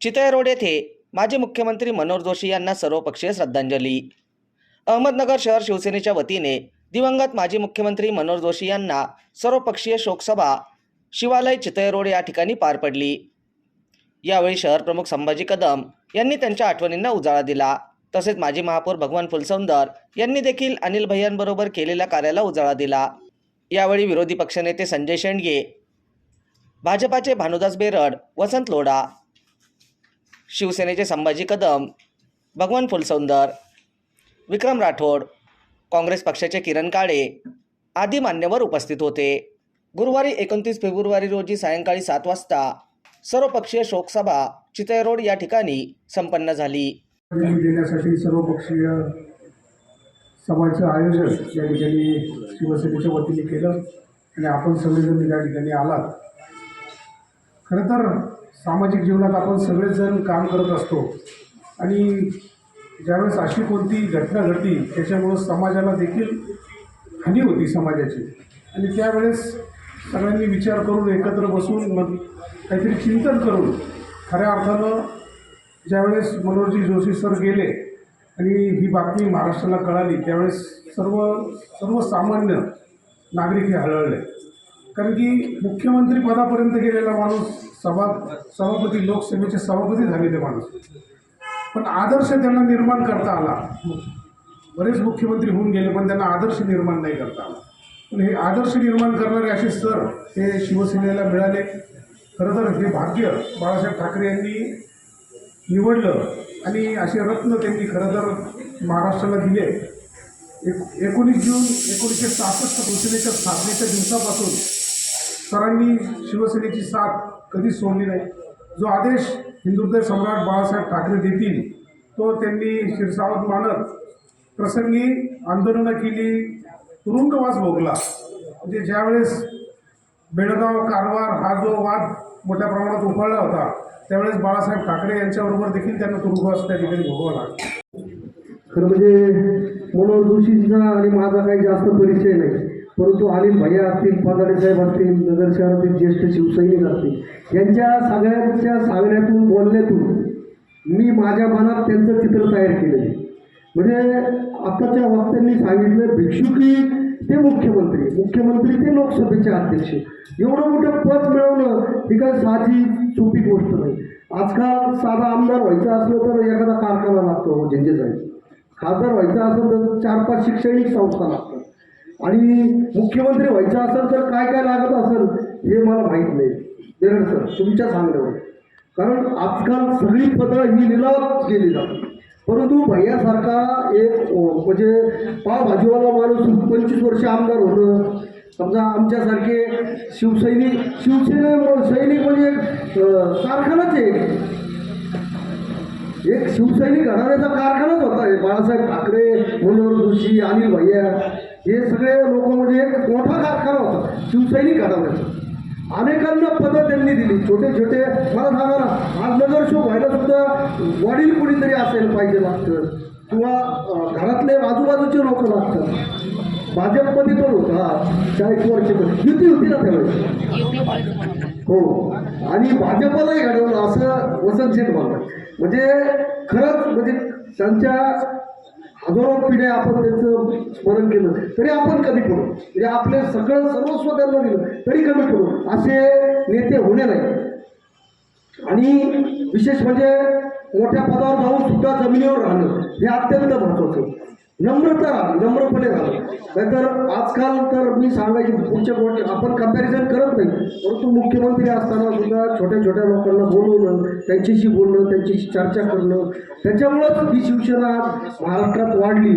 Chitale road येथे माजी मुख्यमंत्री मनोहर जोशी यांना सर्वपक्षीय श्रद्धांजली. अहमदनगर शहर शिवसेनेच्या वतीने दिवंगत माजी मुख्यमंत्री मनोहर जोशी यांना सर्वपक्षीय शोकसभा शिवालय चितळे रोड या ठिकाणी पार पडली. यावेळी शहर प्रमुख संभाजी कदम यांनी त्यांच्या आठवणींना उजाळा दिला. तसेच माजी महापौर भगवान फुलसौंदर यांनी देखील अनिल भैयांबरोबर केलेल्या कार्याला उजाळा दिला. यावेळी विरोधी पक्षनेते संजय शेंडगे भाजपाचे भानुदास बेरड वसंत लोढा शिवसेनेचे संभाजी कदम भगवान फुलसौंदर विक्रम राठोड काँग्रेस पक्षाचे किरण काळे आदी मान्यवर उपस्थित होते. गुरुवारी एकोणतीस फेब्रुवारी रोजी सायंकाळी सात वाजता सर्वपक्षीय शोकसभा चितय रोड या ठिकाणी संपन्न झाली. देण्यासाठी सर्वपक्षीय सभाचं आयोजन या ठिकाणी शिवसेनेच्या वतीने केलं आणि आपण सगळेजण या ठिकाणी आलात. खरं तर सामाजिक जीवनात आपण सगळेच जण काम करत असतो. आणि ज्यावेळेस अशी कोणती घटना घडली त्याच्यामुळं समाजाला देखील हानी होती समाजाची. आणि त्यावेळेस सगळ्यांनी विचार करून एकत्र बसून मग काहीतरी चिंतन करून खऱ्या अर्थानं ज्यावेळेस मनोहरजी जोशी सर गेले आणि ही बातमी महाराष्ट्राला कळाली त्यावेळेस सर्व सर्वसामान्य नागरिक हे हळहळले कारण की मुख्यमंत्री पदापर्यंत गेलेला माणूस सभा सभापती लोकसभेचे सभापती झालेले माणूस. पण आदर्श त्यांना निर्माण करता आला. बरेच मुख्यमंत्री होऊन गेले पण त्यांना आदर्श निर्माण नाही करता आला. पण हे आदर्श निर्माण करणारे असे सर हे शिवसेनेला मिळाले. खरं तर हे भाग्य बाळासाहेब ठाकरे यांनी निवडलं आणि असे रत्न त्यांनी खरं तर महाराष्ट्राला दिले. एक एकोणीस जून एकोणीसशे सहासष्ट शिवसेनेच्या स्थापनेच्या दिवसापासून सरांनी शिवसेनेची साथ कधीच सोडली नाही. जो आदेश हिंदुत्व सम्राट बाळासाहेब ठाकरे देतील तो त्यांनी शिरसावत मानत प्रसंगी आंदोलनं केली तुरुंगवास भोगला. म्हणजे ज्यावेळेस बेळगाव कारवार हा जो वाद मोठ्या प्रमाणात उफाळला होता त्यावेळेस बाळासाहेब ठाकरे यांच्याबरोबर देखील त्यांना तुरुंगवास त्या ठिकाणी भोगावा लागला. खरं म्हणजे मनोहर जोशींचा आणि माझा काही जास्त परिचय नाही. परंतु अनिल भैया असतील पदारे साहेब असतील नगर शहरातील ज्येष्ठ शिवसैनिक असतील यांच्या सगळ्यांच्या सांगण्यातून बोलण्यातून मी माझ्या मनात त्यांचं चित्र तयार केलेलं आहे. म्हणजे आत्ताच्या वक्त्यांनी सांगितलं भिक्षुकी ते मुख्यमंत्री मुख्यमंत्री ते लोकसभेचे अध्यक्ष. एवढं मोठं पद मिळवणं ही काय साधी सोपी गोष्ट नाही. आजकाल साधा आमदार व्हायचं असलं तर एखादा कारखाना लागतो झेंजे साहेब. खासदार व्हायचं असेल तर चार पाच शैक्षणिक संस्था लागतात. आणि मुख्यमंत्री व्हायचं असेल तर काय काय लागत असेल हे मला माहीत नाही. बेरड सर तुमच्या सांगण्यावर. कारण आजकाल सगळी पदं ही निलावात गेली जातात. परंतु भैयासारखा एक म्हणजे पावभाजीवाला माणूस पंचवीस वर्ष आमदार होतं समजा आमच्यासारखे शिवसैनिक शिवसेने सैनिक म्हणजे कारखानाच आहे. एक शिवसैनिक घराण्याचा कारखानाच होता. हे बाळासाहेब ठाकरे मनोहर जोशी अनिल भैया हे सगळे लोक म्हणजे एक मोठा कारखाना होता. शिवसैनिक घडवण्याचा. अनेकांना पदं त्यांनी दिली. छोटे छोटे. मला सांगा ना आज नगरशोक व्हायला सुद्धा वडील कुणीतरी असेल पाहिजे लागतं? किंवा घरातले आजूबाजूचे लोक लागतात? भाजपमध्ये पण होता. चाळीस वर्ष पण युती होती ना त्यावेळेस. हो. आणि भाजपलाही घडवलं असं वसंत शेठ म्हणतात म्हणजे खरंच म्हणजे त्यांच्या हजारो पिढ्या आपण त्यांचं स्मरण केलं तरी आपण कमी पडू? म्हणजे आपलं सगळं सर्वस्व त्यांना दिलं तरी कमी पडू? असे नेते होणे नाही. आणि विशेष म्हणजे मोठ्या पदावर जाऊन सुद्धा जमिनीवर राहणं हे अत्यंत महत्त्वाचं नम्रता नम्रपणे झालं नाहीतर आजकाल तर मी सांगायची पुढच्या गोष्टी आपण कंपॅरिझन करत नाही. परंतु मुख्यमंत्री असताना सुद्धा छोट्या छोट्या लोकांना बोलवणं त्यांच्याशी बोलणं त्यांच्याशी चर्चा करणं त्याच्यामुळंच ही शिवसेना आज महाराष्ट्रात वाढली.